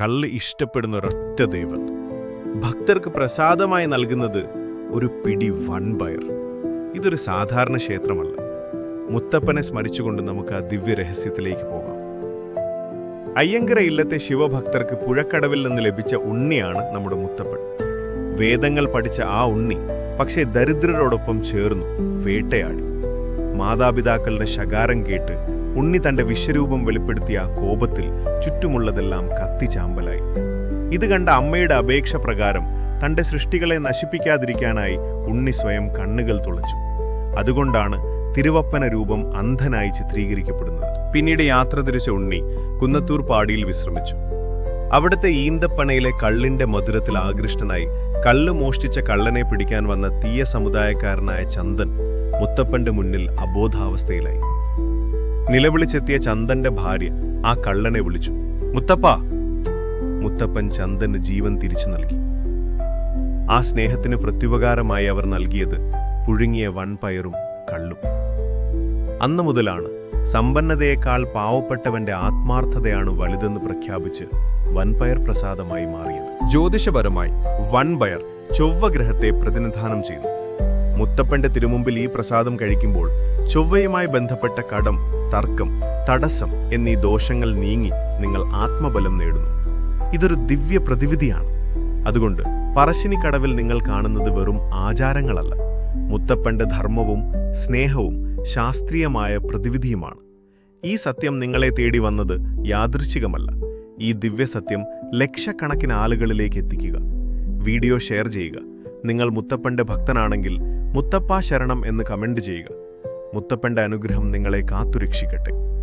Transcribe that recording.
കള്ള് ഇഷ്ടപ്പെടുന്ന ഒരൊറ്റ ദേവൻ ഭക്തർക്ക് പ്രസാദമായി നൽകുന്നത് ഒരു പിടി വൺ വൺപയർ ഇതൊരു സാധാരണ ക്ഷേത്രമല്ല. മുത്തപ്പനെ സ്മരിച്ചുകൊണ്ട് നമുക്ക് ആ ദിവ്യ രഹസ്യത്തിലേക്ക് പോകാം. അയ്യങ്കര ഇല്ലത്തെ ശിവഭക്തർക്ക് പുഴക്കടവിൽ നിന്ന് ലഭിച്ച ഉണ്ണിയാണ് നമ്മുടെ മുത്തപ്പൻ. വേദങ്ങൾ പഠിച്ച ആ ഉണ്ണി പക്ഷേ ദരിദ്രരോടൊപ്പം ചേർന്നു വേട്ടയാടി. മാതാപിതാക്കളുടെ ശകാരം കേട്ട് ഉണ്ണി തന്റെ വിശ്വരൂപം വെളിപ്പെടുത്തിയ കോപത്തിൽ ചുറ്റുമുള്ളതെല്ലാം കത്തിച്ചാമ്പലായി ഇത് കണ്ട അമ്മയുടെ അപേക്ഷ പ്രകാരം തന്റെ സൃഷ്ടികളെ നശിപ്പിക്കാതിരിക്കാനായി ഉണ്ണി സ്വയം കണ്ണുകൾ തുളച്ചു. അതുകൊണ്ടാണ് തിരുവപ്പന രൂപം അന്ധനായി ചിത്രീകരിക്കപ്പെടുന്നത്. പിന്നീട് യാത്ര തിരിച്ച ഉണ്ണി കുന്നത്തൂർ പാടിയിൽ വിശ്രമിച്ചു. അവിടുത്തെ ഈന്തപ്പനയിലെ കള്ളിന്റെ മധുരത്തിൽ ആകൃഷ്ടനായി കള്ള് മോഷ്ടിച്ച കള്ളനെ പിടിക്കാൻ വന്ന തീയ സമുദായക്കാരനായ ചന്ദൻ മുത്തപ്പന്റെ മുന്നിൽ അബോധാവസ്ഥയിലായി. നിലവിളിച്ചെത്തിയ ചന്ദന്റെ ഭാര്യ ആ കള്ളനെ വിളിച്ചു. മുത്തപ്പ! മുത്തപ്പൻ ചന്ദന് ജീവൻ തിരിച്ചു നൽകി. ആ സ്നേഹത്തിന് പ്രത്യുപകാരമായി അവർ നൽകിയത് പുഴുങ്ങിയ വൺപയറും കള്ളും. അന്നു മുതലാണ് സമ്പന്നതയേക്കാൾ പാവപ്പെട്ടവന്റെ ആത്മാർത്ഥതയാണ് വലുതെന്ന് പ്രഖ്യാപിച്ച് വൻപയർ പ്രസാദമായി മാറിയത്. ജ്യോതിഷപരമായി വൻപയർ ചൊവ്വഗ്രഹത്തെ പ്രതിനിധാനം ചെയ്യുന്നു മുത്തപ്പന്റെ തിരുമുമ്പിൽ ഈ പ്രസാദം കഴിക്കുമ്പോൾ ചൊവ്വയുമായി ബന്ധപ്പെട്ട കടം തർക്കം തടസ്സം എന്നീ ദോഷങ്ങൾ നീങ്ങി നിങ്ങൾ ആത്മബലം നേടുന്നു. ഇതൊരു ദിവ്യ പ്രതിവിധിയാണ്. അതുകൊണ്ട് പറശ്ശിനി കടവിൽ നിങ്ങൾ കാണുന്നത് വെറും ആചാരങ്ങളല്ല. മുത്തപ്പന്റെ ധർമ്മവും സ്നേഹവും ശാസ്ത്രീയമായ പ്രതിവിധിയുമാണ്. ഈ സത്യം നിങ്ങളെ തേടി വന്നത് യാദൃശ്ചികമല്ല. ഈ ദിവ്യസത്യം ലക്ഷക്കണക്കിന് ആളുകളിലേക്ക് എത്തിക്കുക. വീഡിയോ ഷെയർ ചെയ്യുക. നിങ്ങൾ മുത്തപ്പന്റെ ഭക്തനാണെങ്കിൽ മുത്തപ്പ ശരണം എന്ന് കമന്റ് ചെയ്യുക. മുത്തപ്പന്റെ അനുഗ്രഹം നിങ്ങളെ കാത്തുരക്ഷിക്കട്ടെ.